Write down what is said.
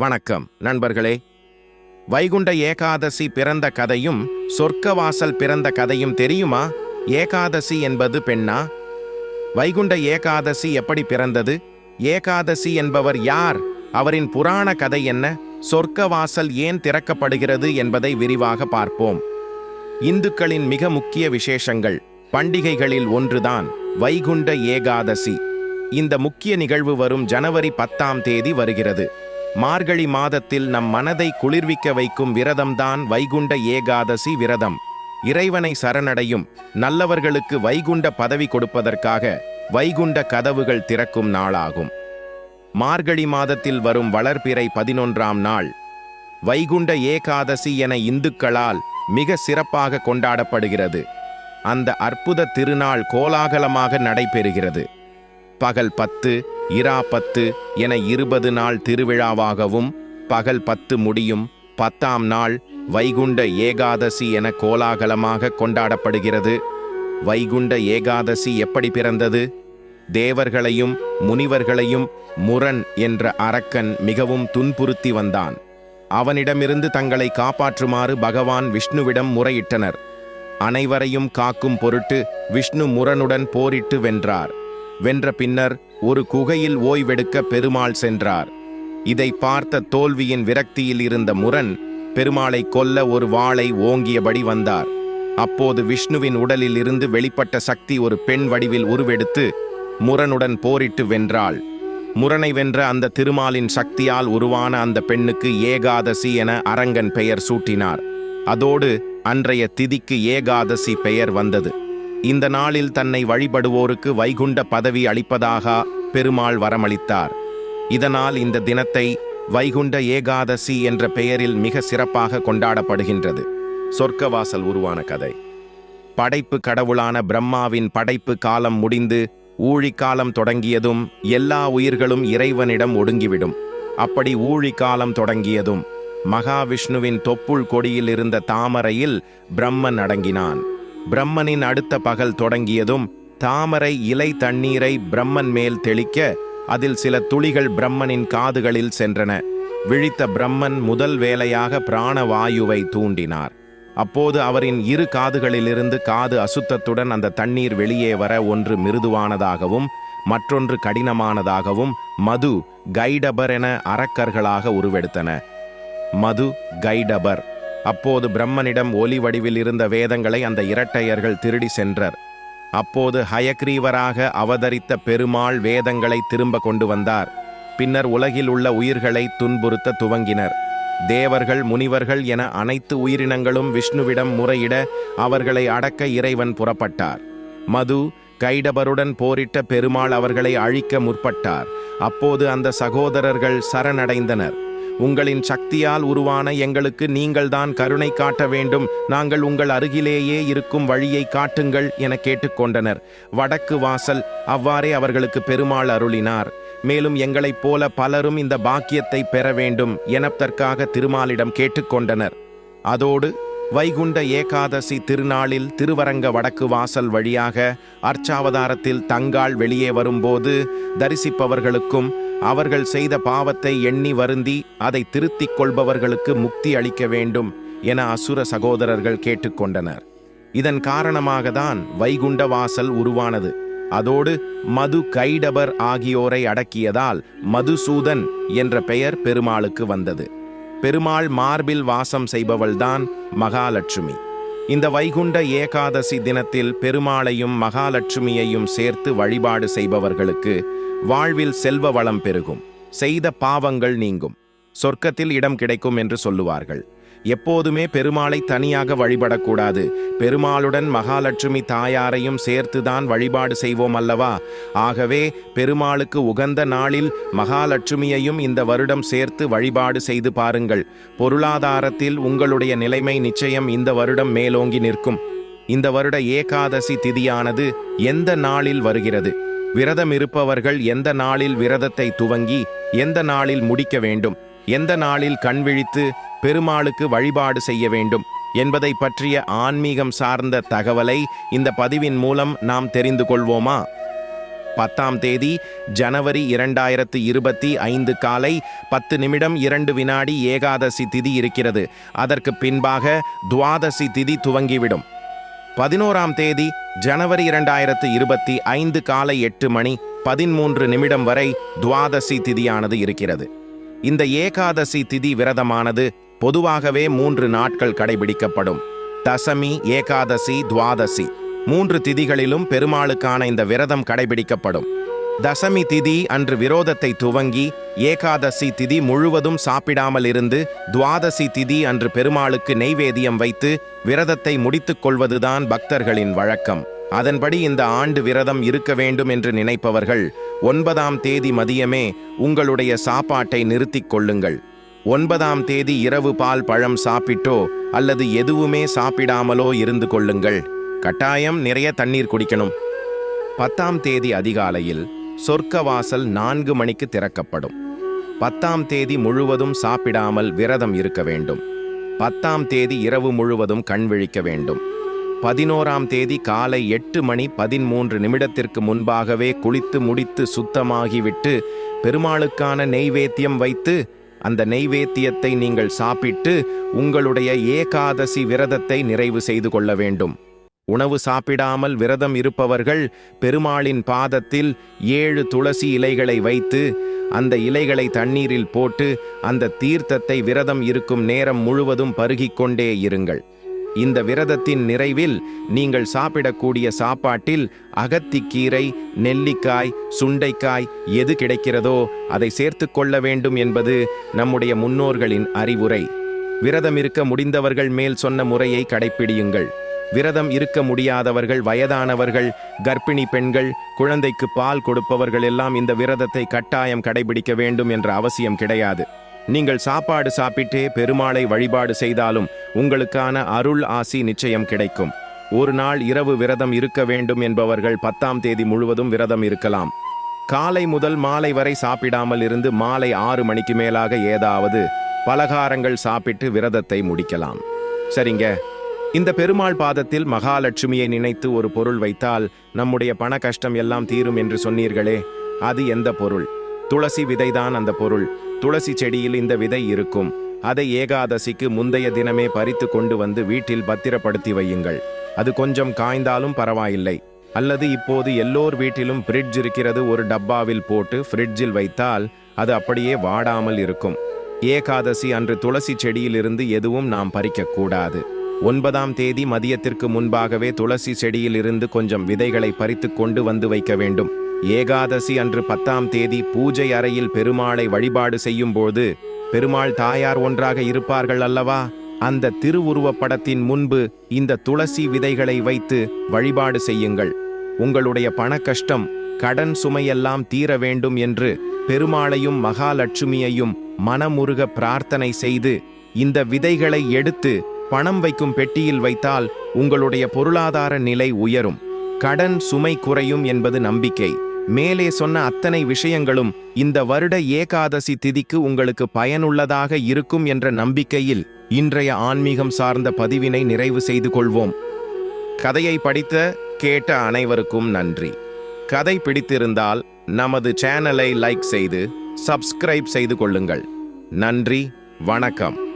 வணக்கம் நண்பர்களே. வைகுண்ட ஏகாதசி பிறந்த கதையும் சொர்க்கவாசல் பிறந்த கதையும் தெரியுமா? ஏகாதசி என்பது பெண்ணா? வைகுண்ட ஏகாதசி எப்படி பிறந்தது? ஏகாதசி என்பவர் யார்? அவரின் புராண கதை என்ன? சொர்க்கவாசல் ஏன் திறக்கப்படுகிறது என்பதை விரிவாக பார்ப்போம். இந்துக்களின் மிக முக்கிய விசேஷங்கள் பண்டிகைகளில் ஒன்றுதான் வைகுண்ட ஏகாதசி. இந்த முக்கிய நிகழ்வு வரும் ஜனவரி பத்தாம் தேதி வருகிறது. மார்கழி மாதத்தில் நம் மனதை குளிர்விக்க வைக்கும் விரதம்தான் வைகுண்ட ஏகாதசி விரதம். இறைவனை சரணடையும் நல்லவர்களுக்கு வைகுண்ட பதவி கொடுப்பதற்காக வைகுண்ட கதவுகள் திறக்கும் நாளாகும். மார்கழி மாதத்தில் வரும் வளர்பிறை பதினொன்றாம் நாள். வைகுண்ட ஏகாதசி என இந்துக்களால் மிக சிறப்பாக கொண்டாடப்படுகிறது. அந்த அற்புத திருநாள் கோலாகலமாக நடைபெறுகிறது. பகல் பத்து இரா பத்து என இருபது நாள் திருவிழாவாகவும் பகல் பத்து முடியும் பத்தாம் நாள் வைகுண்ட ஏகாதசி என கோலாகலமாக கொண்டாடப்படுகிறது. வைகுண்ட ஏகாதசி எப்படி பிறந்தது? தேவர்களையும் முனிவர்களையும் முரண் என்ற அரக்கன் மிகவும் துன்புறுத்தி வந்தான். அவனிடமிருந்து தங்களை காப்பாற்றுமாறு பகவான் விஷ்ணுவிடம் முறையிட்டனர். அனைவரையும் காக்கும் பொருட்டு விஷ்ணு முரனுடன் போரிட்டு வென்றார். வென்ற பின்னர் ஒரு குகையில் ஓய்வெடுக்க பெருமாள் சென்றார். இதை பார்த்த தோல்வியின் விரக்தியில் இருந்த முரண் பெருமாளை கொல்ல ஒரு வாளை ஓங்கியபடி வந்தார். அப்போது விஷ்ணுவின் உடலில் இருந்து வெளிப்பட்ட சக்தி ஒரு பெண் வடிவில் உருவெடுத்து முரனுடன் போரிட்டு வென்றாள். முரனை வென்ற அந்த திருமாலின் சக்தியால் உருவான அந்த பெண்ணுக்கு ஏகாதசி என அரங்கன் பெயர் சூட்டினார். அதோடு அன்றைய திதிக்கு ஏகாதசி பெயர் வந்தது. இந்த நாளில் தன்னை வழிபடுவோருக்கு வைகுண்ட பதவி அளிப்பதாக பெருமாள் வரமளித்தார். இதனால் இந்த தினத்தை வைகுண்ட ஏகாதசி என்ற பெயரில் மிக சிறப்பாக கொண்டாடப்படுகின்றது. சொர்க்கவாசல் உருவான கதை. படைப்பு கடவுளான பிரம்மாவின் படைப்பு காலம் முடிந்து ஊழிக்காலம் தொடங்கியதும் எல்லா உயிர்களும் இறைவனிடம் ஒடுங்கிவிடும். அப்படி ஊழிக்காலம் தொடங்கியதும் மகாவிஷ்ணுவின் தொப்புள் கொடியில் இருந்த தாமரையில் பிரம்மன் அடங்கினான். பிரம்மனின் அடுத்த பகல் தொடங்கியதும் தாமரை இலை தண்ணீரை பிரம்மன் மேல் தெளிக்க அதில் சில துளிகள் பிரம்மனின் காதுகளில் சென்றன. விழித்த பிரம்மன் முதல் வேலையாக பிராணவாயுவை தூண்டினார். அப்போது அவரின் இரு காதுகளிலிருந்து காது அசுத்தத்துடன் அந்த தண்ணீர் வெளியே வர ஒன்று மிருதுவானதாகவும் மற்றொன்று கடினமானதாகவும் மது கைடபர் என அரக்கர்களாக உருவெடுத்தன. மது கைடபர். அப்போது பிரம்மனிடம் ஒலி வடிவில் இருந்த வேதங்களை அந்த இரட்டையர்கள் திருடி சென்றர். அப்போது ஹயக்ரீவராக அவதரித்த பெருமாள் வேதங்களை திரும்ப கொண்டு வந்தார். பின்னர் உலகில் உள்ள உயிர்களை துன்புறுத்த துவங்கினர். தேவர்கள் முனிவர்கள் என அனைத்து உயிரினங்களும் விஷ்ணுவிடம் முறையிட அவர்களை அடக்க இறைவன் புறப்பட்டார். மது கைடபருடன் போரிட்ட பெருமாள் அவர்களை அழிக்க முற்பட்டார். அப்போது அந்த சகோதரர்கள் சரணடைந்தனர். உங்களின் சக்தியால் உருவான எங்களுக்கு நீங்கள்தான் கருணை காட்ட வேண்டும். நாங்கள் உங்கள் அருகிலேயே இருக்கும் வழியை காட்டுங்கள் என கேட்டுக்கொண்டனர். வடக்கு வாசல் அவ்வாறே அவர்களுக்கு பெருமாள் அருளினார். மேலும் எங்களைப் போல பலரும் இந்த பாக்கியத்தை பெற வேண்டும் எனப்பதற்காக திருமாலிடம் கேட்டுக்கொண்டனர். அதோடு வைகுண்ட ஏகாதசி திருநாளில் திருவரங்க வடக்கு வாசல் வழியாக அர்ச்சாவதாரத்தில் தங்காள் வெளியே வரும்போது தரிசிப்பவர்களுக்கும் அவர்கள் செய்த பாவத்தை எண்ணி வருந்தி அதை திருத்திக் கொள்பவர்களுக்கு முக்தி அளிக்க வேண்டும் என அசுர சகோதரர்கள் கேட்டுக்கொண்டனர். இதன் காரணமாக தான் வைகுண்ட வாசல் உருவானது. அதோடு மது கைடபர் ஆகியோரை அடக்கியதால் மதுசூதன் என்ற பெயர் பெருமாளுக்கு வந்தது. பெருமாள் மார்பில் வாசம் செய்பவள்தான் மகாலட்சுமி. இந்த வைகுண்ட ஏகாதசி தினத்தில் பெருமாளையும் மகாலட்சுமியையும் சேர்த்து வழிபாடு செய்பவர்களுக்கு வாழ்வில் செல்வ வளம் பெருகும். செய்த பாவங்கள் நீங்கும். சொர்க்கத்தில் இடம் கிடைக்கும் என்று சொல்லுவார்கள். எப்போதுமே பெருமாளை தனியாக வழிபடக்கூடாது. பெருமாளுடன் மகாலட்சுமி தாயாரையும் சேர்த்துதான் வழிபாடு செய்வோம் அல்லவா? ஆகவே பெருமாளுக்கு உகந்த நாளில் மகாலட்சுமியையும் இந்த வருடம் சேர்த்து வழிபாடு செய்து பாருங்கள். பொருளாதாரத்தில் உங்களுடைய நிலைமை நிச்சயம் இந்த வருடம் மேலோங்கி நிற்கும். இந்த வருட ஏகாதசி திதியானது எந்த நாளில் வருகிறது? விரதம் இருப்பவர்கள் எந்த நாளில் விரதத்தை துவங்கி எந்த நாளில் முடிக்க வேண்டும்? எந்த நாளில் கண் விழித்து பெருமாளுக்கு வழிபாடு செய்ய வேண்டும் என்பதை பற்றிய ஆன்மீகம் சார்ந்த தகவலை இந்த பதிவின் மூலம் நாம் தெரிந்து கொள்வோமா? பத்தாம் தேதி ஜனவரி இரண்டாயிரத்து இருபத்தி ஐந்து காலை பத்து நிமிடம் இரண்டு வினாடி ஏகாதசி திதி இருக்கிறது. அதற்கு பின்பாக துவாதசி திதி துவங்கிவிடும். பதினோராம் தேதி ஜனவரி இரண்டாயிரத்து இருபத்தி ஐந்து காலை எட்டு மணி பதிமூன்று நிமிடம் வரை துவாதசி திதியானது இருக்கிறது. இந்த ஏகாதசி திதி விரதமானது பொதுவாகவே மூன்று நாட்கள் கடைபிடிக்கப்படும். தசமி ஏகாதசி துவாதசி. மூன்று திதிகளிலும் பெருமாளுக்கான இந்த விரதம் கடைபிடிக்கப்படும். தசமி திதி அன்று விரோதத்தை துவங்கி ஏகாதசி திதி முழுவதும் சாப்பிடாமல் இருந்து துவாதசி திதி அன்று பெருமாளுக்கு நெய்வேதியம் வைத்து விரதத்தை முடித்துக் கொள்வதுதான் பக்தர்களின் வழக்கம். அதன்படி இந்த ஆண்டு விரதம் இருக்க வேண்டும் என்று நினைப்பவர்கள் ஒன்பதாம் தேதி மதியமே உங்களுடைய சாப்பாட்டை நிறுத்திக் கொள்ளுங்கள். ஒன்பதாம் தேதி இரவு பால் பழம் சாப்பிட்டோ அல்லது எதுவுமே சாப்பிடாமலோ இருந்து கொள்ளுங்கள். கட்டாயம் நிறைய தண்ணீர் குடிக்கணும். பத்தாம் தேதி அதிகாலையில் சொர்க்கவாசல் நான்கு மணிக்கு திறக்கப்படும். பத்தாம் தேதி முழுவதும் சாப்பிடாமல் விரதம் இருக்க வேண்டும். பத்தாம் தேதி இரவு முழுவதும் கண் விழிக்க வேண்டும். பதினோராம் தேதி காலை எட்டு மணி பதிமூன்று நிமிடத்திற்கு முன்பாகவே குளித்து முடித்து சுத்தமாகிவிட்டு பெருமாளுக்கான நெய்வேத்தியம் வைத்து அந்த நெய்வேத்தியத்தை நீங்கள் சாப்பிட்டு உங்களுடைய ஏகாதசி விரதத்தை நிறைவு செய்து கொள்ள வேண்டும். உணவு சாப்பிடாமல் விரதம் இருப்பவர்கள் பெருமாளின் பாதத்தில் ஏழு துளசி இலைகளை வைத்து அந்த இலைகளை தண்ணீரில் போட்டு அந்த தீர்த்தத்தை விரதம் இருக்கும் நேரம் முழுவதும் பருகிக்கொண்டே இருங்கள். இந்த விரதத்தின் நிறைவில் நீங்கள் சாப்பிடக்கூடிய சாப்பாட்டில் அகத்திக்கீரை நெல்லிக்காய் சுண்டைக்காய் எது கிடைக்கிறதோ அதை சேர்த்து கொள்ள வேண்டும் என்பது நம்முடைய முன்னோர்களின் அறிவுரை. விரதம் இருக்க முடிந்தவர்கள் மேல் சொன்ன முறையை கடைப்பிடியுங்கள். விரதம் இருக்க முடியாதவர்கள் வயதானவர்கள் கர்ப்பிணி பெண்கள் குழந்தைக்கு பால் கொடுப்பவர்கள் எல்லாம் இந்த விரதத்தை கட்டாயம் கடைபிடிக்க வேண்டும் என்ற அவசியம் கிடையாது. நீங்கள் சாப்பாடு சாப்பிட்டே பெருமாளை வழிபாடு செய்தாலும் உங்களுக்கான அருள் ஆசி நிச்சயம் கிடைக்கும். ஒரு நாள் இரவு விரதம் இருக்க வேண்டும் என்பவர்கள் பத்தாம் தேதி முழுவதும் விரதம் இருக்கலாம். காலை முதல் மாலை வரை சாப்பிடாமல் இருந்து மாலை ஆறு மணிக்கு மேலாக ஏதாவது பலகாரங்கள் சாப்பிட்டு விரதத்தை முடிக்கலாம். சரிங்க. இந்த பெருமாள் பாதத்தில் மகாலட்சுமியை நினைத்து ஒரு பொருள் வைத்தால் நம்முடைய பண கஷ்டம் எல்லாம் தீரும் என்று சொன்னீர்களே அது எந்த பொருள்? துளசி விதைதான் அந்த பொருள். துளசி செடியில் இந்த விதை இருக்கும். அதை ஏகாதசிக்கு முந்தைய தினமே பறித்து கொண்டு வந்து வீட்டில் பத்திரப்படுத்தி வையுங்கள். அது கொஞ்சம் காய்ந்தாலும் பரவாயில்லை. அல்லது இப்போது எல்லோர் வீட்டிலும் ஃப்ரிட்ஜ் இருக்கிறது ஒரு டப்பாவில் போட்டு ஃப்ரிட்ஜில் வைத்தால் அது அப்படியே வாடாமல் இருக்கும். ஏகாதசி அன்று துளசி செடியிலிருந்து எதுவும் நாம் பறிக்கக்கூடாது ஒன்பதாம் தேதி மதியத்திற்கு முன்பாகவே துளசி செடியிலிருந்து கொஞ்சம் விதைகளை பறித்து கொண்டு வந்து வைக்க வேண்டும். ஏகாதசி அன்று பத்தாம் தேதி பூஜை அறையில் பெருமாளை வழிபாடு செய்யும்போது பெருமாள் தாயார் ஒன்றாக இருப்பார்கள் அல்லவா? அந்த திருவுருவப் படத்தின் முன்பு இந்த துளசி விதைகளை வைத்து வழிபாடு செய்யுங்கள். உங்களுடைய பண கஷ்டம் கடன் சுமையெல்லாம் தீர வேண்டும் என்று பெருமாளையும் மகாலட்சுமியையும் மனமுருக பிரார்த்தனை செய்து இந்த விதைகளை எடுத்து பணம் வைக்கும் பெட்டியில் வைத்தால் உங்களுடைய பொருளாதார நிலை உயரும். கடன் சுமை குறையும் என்பது நம்பிக்கை. மேலே சொன்ன அத்தனை விஷயங்களும் இந்த வருட ஏகாதசி திதிக்கு உங்களுக்கு பயனுள்ளதாக இருக்கும் என்ற நம்பிக்கையில் இன்றைய ஆன்மீகம் சார்ந்த பதிவினை நிறைவு செய்து கொள்வோம். கதையை படித்த கேட்ட அனைவருக்கும் நன்றி. கதை பிடித்திருந்தால் நமது சேனலை லைக் செய்து சப்ஸ்கிரைப் செய்து கொள்ளுங்கள். நன்றி வணக்கம்.